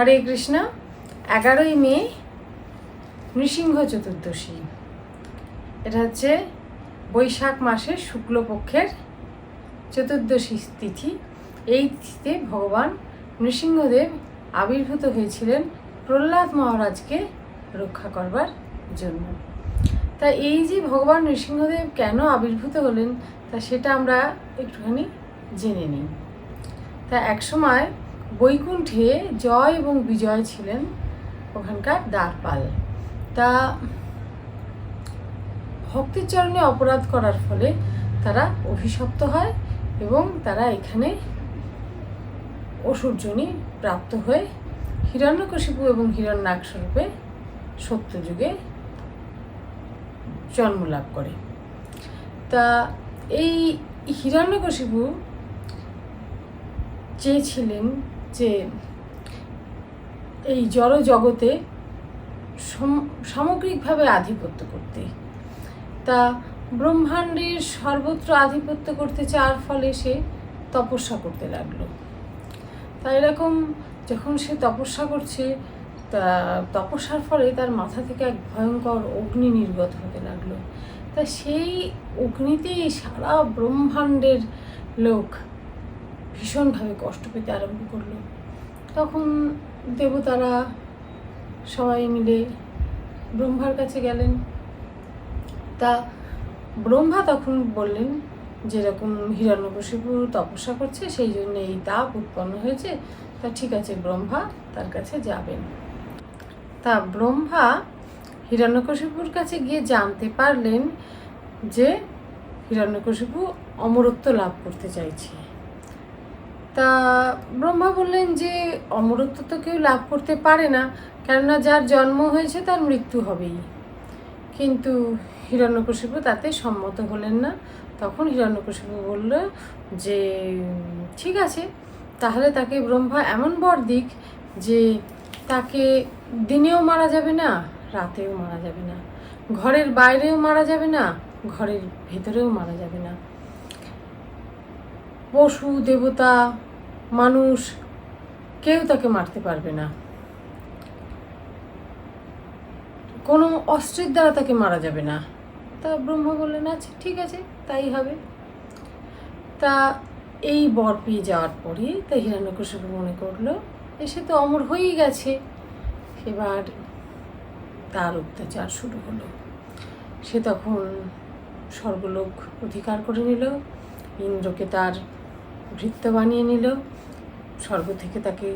হরে কৃষ্ণ, এগারোই মে, নৃসিংহ চতুর্দশী। এটা হচ্ছে বৈশাখ মাসের শুক্লপক্ষের চতুর্দশী তিথি। এই তিথিতে ভগবান নৃসিংহদেব আবির্ভূত হয়েছিলেন প্রহ্লাদ মহারাজকে রক্ষা করবার জন্য। তা এই যে ভগবান নৃসিংহদেব কেন আবির্ভূত হলেন, তা সেটা আমরা একটুখানি জেনে নিই। তা একসময় বৈকুণ্ঠে জয় এবং বিজয় ছিলেন ওখানকার দ্বারপাল। তা ভক্তির চরণে অপরাধ করার ফলে তারা অভিশপ্ত হয় এবং তারা এখানে অসুরজনী প্রাপ্ত হয়ে হিরণ্যকশিপু এবং হিরণ্যাক্ষ রূপে সত্যযুগে জন্ম লাভ করে। তা এই হিরণ্যকশিপু চেয়েছিলেন যে এই জড় জগতে সম- সামগ্রিকভাবে আধিপত্য করতে। তা ব্রহ্মাণ্ডের সর্বত্র আধিপত্য করতে চার ফলে সে তপস্যা করতে লাগল। তা এরকম যখন সে তপস্যা করছে, তা তপস্যার ফলে তার মাথা থেকে এক ভয়ঙ্কর অগ্নি নির্গত হতে লাগল। তা সেই অগ্নিতেই সারা ব্রহ্মাণ্ডের লোক ভীষণভাবে কষ্ট পেতে আরম্ভ করল। তখন দেবতারা সবাই মিলে ব্রহ্মার কাছে গেলেন। তা ব্রহ্মা তখন বললেন যেরকম হিরণ্যকশিপু তপস্যা করছে, সেই জন্য এই তাপ উৎপন্ন হয়েছে। তা ঠিক আছে, ব্রহ্মা তার কাছে যাবেন। তা ব্রহ্মা হিরণ্যকশিপুর কাছে গিয়ে জানতে পারলেন যে হিরণ্যকশিপু অমরত্ব লাভ করতে চাইছে। তা ব্রহ্মা বললেন যে অমরত্ব তো কেউ লাভ করতে পারে না, কেননা যার জন্ম হয়েছে তার মৃত্যু হবেই। কিন্তু হিরণ্যকশিপু তাতে সম্মত হলেন না। তখন হিরণ্যকশিপু বলল যে, ঠিক আছে, তাহলে তাকে ব্রহ্মা এমন বর দিক যে তাকে দিনেও মারা যাবে না, রাতেও মারা যাবে না, ঘরের বাইরেও মারা যাবে না, ঘরের ভেতরেও মারা যাবে না। পশু, দেবতা মানুষ কেউ তাকে মারতে পারবে না। কোনো অস্ত্রের দ্বারা তাকে মারা যাবে না। তা ব্রহ্ম বললেন আচ্ছা ঠিক আছে, তাই হবে। তা এই বর পেয়ে যাওয়ার পরে তা হিরণ্যকশিপু মনে করল, এসে তো অমর হয়েই গেছে। এবার তার অত্যাচার শুরু হলো। সে তখন স্বর্গলোক অধিকার করে নিল, ইন্দ্রকে তার ভৃত্য বানিয়ে নিল স্বর্গ থেকে তাকে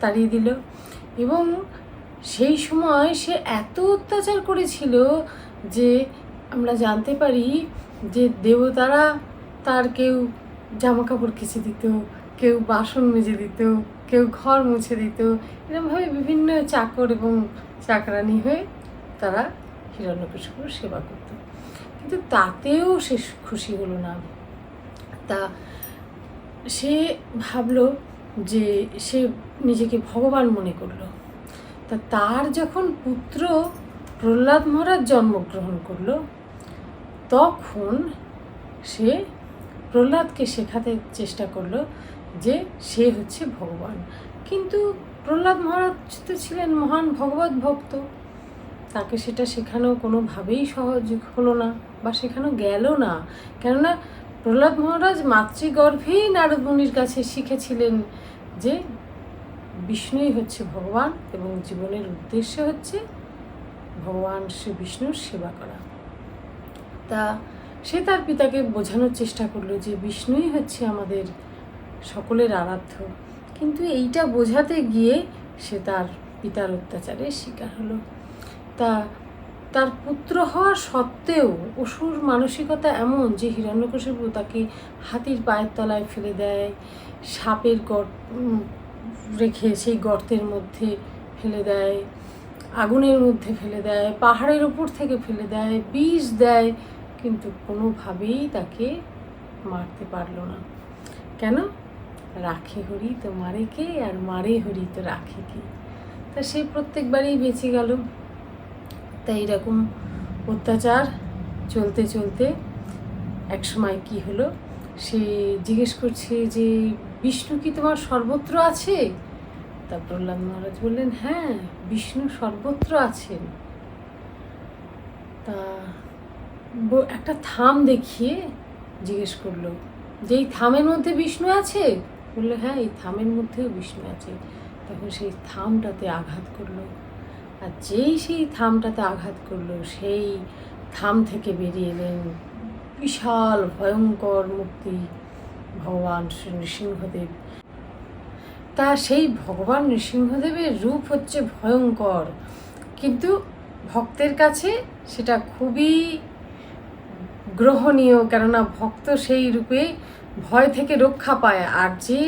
তাড়িয়ে দিল। এবং সেই সময় সে এত অত্যাচার করেছিল যে আমরা জানতে পারি যে দেবতারা তার কেউ জামা কাপড় কেচে দিত, কেউ বাসন মেজে দিত, কেউ ঘর মুছে দিত। এরকমভাবে বিভিন্ন চাকর এবং চাকরানি হয়ে তারা হিরণ্যকশিপুর সেবা করত। কিন্তু তাতেও সে খুশি হলো না। তা সে ভাবলো যে সে নিজেকে ভগবান মনে করল। তা তার যখন পুত্র প্রহ্লাদ মহারাজ জন্মগ্রহণ করল, তখন সে প্রহ্লাদকে শেখাতে চেষ্টা করল যে সে হচ্ছে ভগবান। কিন্তু প্রহ্লাদ মহারাজ তো ছিলেন মহান ভগবত ভক্ত। তাকে সেটা শেখানো কোনোভাবেই সহজ হলো না বা শেখানো গেল না। কেননা প্রহ্লাদ মহারাজ মাতৃগর্ভেই নারদ মুনির কাছে শিখেছিলেন যে বিষ্ণুই হচ্ছে ভগবান এবং জীবনের উদ্দেশ্য হচ্ছে ভগবান শ্রী বিষ্ণুর সেবা করা। তা সে তার পিতাকে বোঝানোর চেষ্টা করল যে বিষ্ণুই হচ্ছে আমাদের সকলের আরাধ্য। কিন্তু এইটা বোঝাতে গিয়ে সে তার পিতার অত্যাচারের শিকার হলো। তা তার পুত্র হওয়া সত্ত্বেও অসুর মানসিকতা এমন যে হিরণ্যকশিপু তাকে হাতির পায়ের তলায় ফেলে দেয়, সাপের গর্ত রেখে সেই গর্তের মধ্যে ফেলে দেয়, আগুনের মধ্যে ফেলে দেয়, পাহাড়ের উপর থেকে ফেলে দেয়, বিষ দেয়, কিন্তু কোনোভাবেই তাকে মারতে পারল না। কেন? রাখে হরি তো মারে কে আর মারে হরি তো রাখে কে তা সে প্রত্যেকবারেই বেঁচে গেল। তাই এরকম অত্যাচার চলতে চলতে এক সময় কি হলো? সে জিজ্ঞেস করছে যে, বিষ্ণু কি তোমার সর্বত্র আছে? তা প্রহ্লাদ মহারাজ বললেন হ্যাঁ বিষ্ণু সর্বত্র আছেন। তা একটা থাম দেখিয়ে জিজ্ঞেস করল, যে এই থামের মধ্যে বিষ্ণু আছে? বলল হ্যাঁ এই থামের মধ্যেও বিষ্ণু আছে। তখন সেই থামটাতে আঘাত করল। আর যেই সেই থামটাতে আঘাত করল, সেই থাম থেকে বেরিয়ে এলেন বিশাল, ভয়ঙ্কর মুক্তি ভগবান নৃসিংহদেব। তা সেই ভগবান নৃসিংহদেবের রূপ হচ্ছে ভয়ঙ্কর, কিন্তু ভক্তের কাছে সেটা খুবই গ্রহণীয়, কেননা ভক্ত সেই রূপে ভয় থেকে রক্ষা পায়। আর যে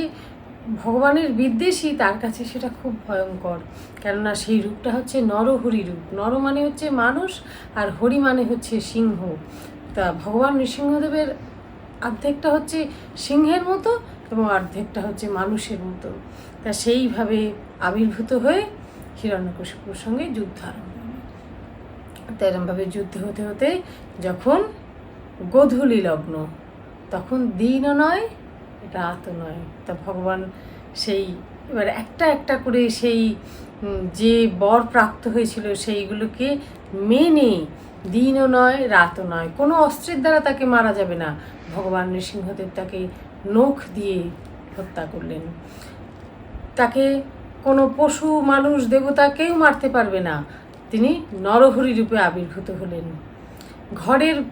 ভগবানের বিদ্বেষী তার কাছে সেটা খুব ভয়ঙ্কর। কেননা সেই রূপটা হচ্ছে নরহরি রূপ। নর মানে হচ্ছে মানুষ আর হরি মানে হচ্ছে সিংহ। তা ভগবান নৃসিংহদেবের অর্ধেকটা হচ্ছে সিংহের মতো এবং অর্ধেকটা হচ্ছে মানুষের মতো। তা সেইভাবে আবির্ভূত হয়ে হিরণ্যকশিপুর সঙ্গে যুদ্ধ আরম্ভ তা এরমভাবে যুদ্ধ হতে হতে যখন গোধূলি লগ্ন, তখন দিনও নয় রাতও নয়, তা ভগবান সেই, এবার একটা একটা করে সেই যে বর প্রাপ্ত হয়েছিল সেইগুলোকে মেনে দিনও নয়, রাতও নয়, কোনো অস্ত্রের দ্বারা তাকে মারা যাবে না। ভগবান নৃসিংহদেব তাকে নখ দিয়ে হত্যা করলেন। তাকে কোনো পশু মানুষ দেবতা কেউ মারতে পারবে না। তিনি নরহরি রূপে আবির্ভূত হলেন। ঘরের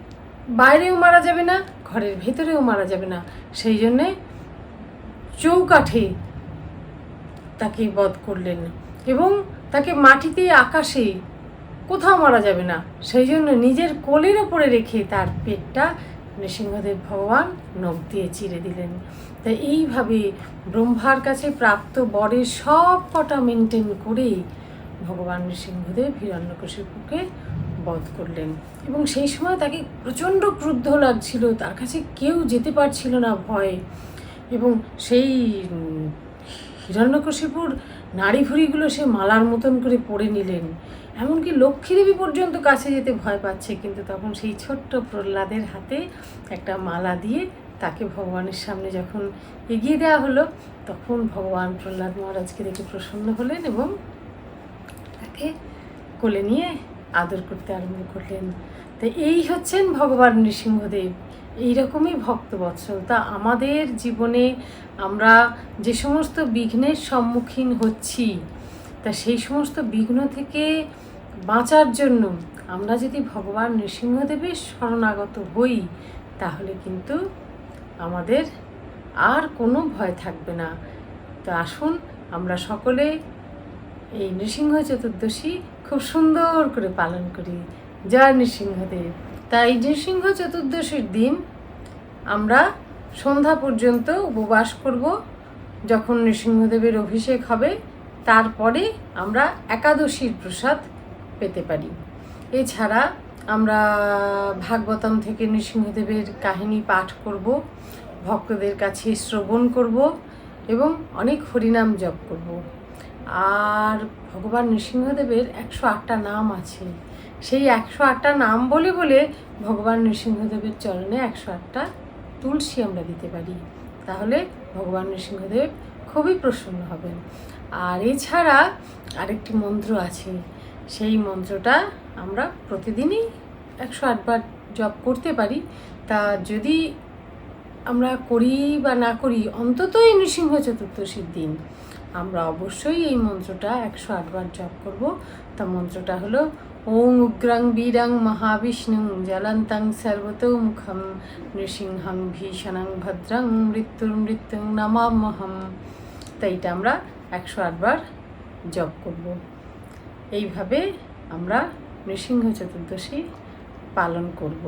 বাইরেও মারা যাবে না ঘরের ভেতরেও মারা যাবে না। সেই জন্যে চৌকাঠে তাকে বধ করলেন এবং তাকে মাটিতে আকাশে কোথাও মারা যাবে না। সেই জন্য নিজের কোলের ওপরে রেখে তার পেটটা নৃসিংহদেব ভগবান নখ দিয়ে চিরে দিলেন। তা এইভাবে ব্রহ্মার কাছে প্রাপ্ত বরের সব কটা মেনটেন করেই ভগবান নৃসিংহদেব হিরণ্যকশিপুকে বধ করলেন। এবং সেই সময় তাকে প্রচণ্ড ক্রুদ্ধ লাগছিল, তার কাছে কেউ যেতে পারছিল না ভয়ে। এবং সেই হিরণ্যকশিপুর নাড়ি ভুড়িগুলো সে মালার মতন করে পরে নিলেন। এমনকি লক্ষ্মীদেবী পর্যন্ত কাছে যেতে ভয় পাচ্ছে, কিন্তু তখন সেই ছোট্ট প্রহ্লাদের হাতে একটা মালা দিয়ে তাকে ভগবানের সামনে যখন এগিয়ে দেওয়া হলো, তখন ভগবান প্রহ্লাদ মহারাজকে দেখে প্রসন্ন হলেন এবং তাকে কোলে নিয়ে আদর করতে আরম্ভ করলেন। তো এই হচ্ছেন ভগবান নৃসিংহদেব। এইরকমই ভক্তবৎসল। তা আমাদের জীবনে আমরা যে সমস্ত বিঘ্নের সম্মুখীন হচ্ছি, তা সেই সমস্ত বিঘ্ন থেকে বাঁচার জন্য আমরা যদি ভগবান নৃসিংহদেবের শরণাগত হই, তাহলে কিন্তু আমাদের আর কোনো ভয় থাকবে না। তো আসুন আমরা সকলে এই নৃসিংহ চতুর্দশী খুব সুন্দর করে পালন করি। জয় নৃসিংহদেব। তাই নৃসিংহ চতুর্দশীর দিন আমরা সন্ধ্যা পর্যন্ত উপবাস করব। যখন নৃসিংহদেবের অভিষেক হবে, তারপরে আমরা একাদশীর প্রসাদ পেতে পারি। এছাড়া আমরা ভাগবতম থেকে নৃসিংহদেবের কাহিনী পাঠ করব, ভক্তদের কাছে শ্রবণ করব এবং অনেক হরিনাম জপ করব। আর ভগবান নৃসিংহদেবের একশো আটটা নাম আছে। সেই একশো আটটা নাম বলে বলে ভগবান নৃসিংহদেবের চরণে একশো আটটা তুলসী আমরা দিতে পারি। তাহলে ভগবান নৃসিংহদেব খুবই প্রসন্ন হবেন। আর এছাড়া আরেকটি মন্ত্র আছে। সেই মন্ত্রটা আমরা প্রতিদিনই একশো আটবার জপ করতে পারি। তা যদি আমরা করি বা না করি, অন্তত এই নৃসিংহ চতুর্দশীর দিন আমরা অবশ্যই এই মন্ত্রটা একশো আটবার জপ করব। তা মন্ত্রটা হলো, ওং উগ্রাং বীরাং মহাবিষ্ণু জলন্তাং সর্বতোমুখম নৃসিংহং ভীষণং ভদ্রং মৃত্যুর মৃত্যুং নমামহম তাই এটা আমরা একশো আটবার জপ করব। এইভাবে আমরা নৃসিংহ চতুর্দশী পালন করব।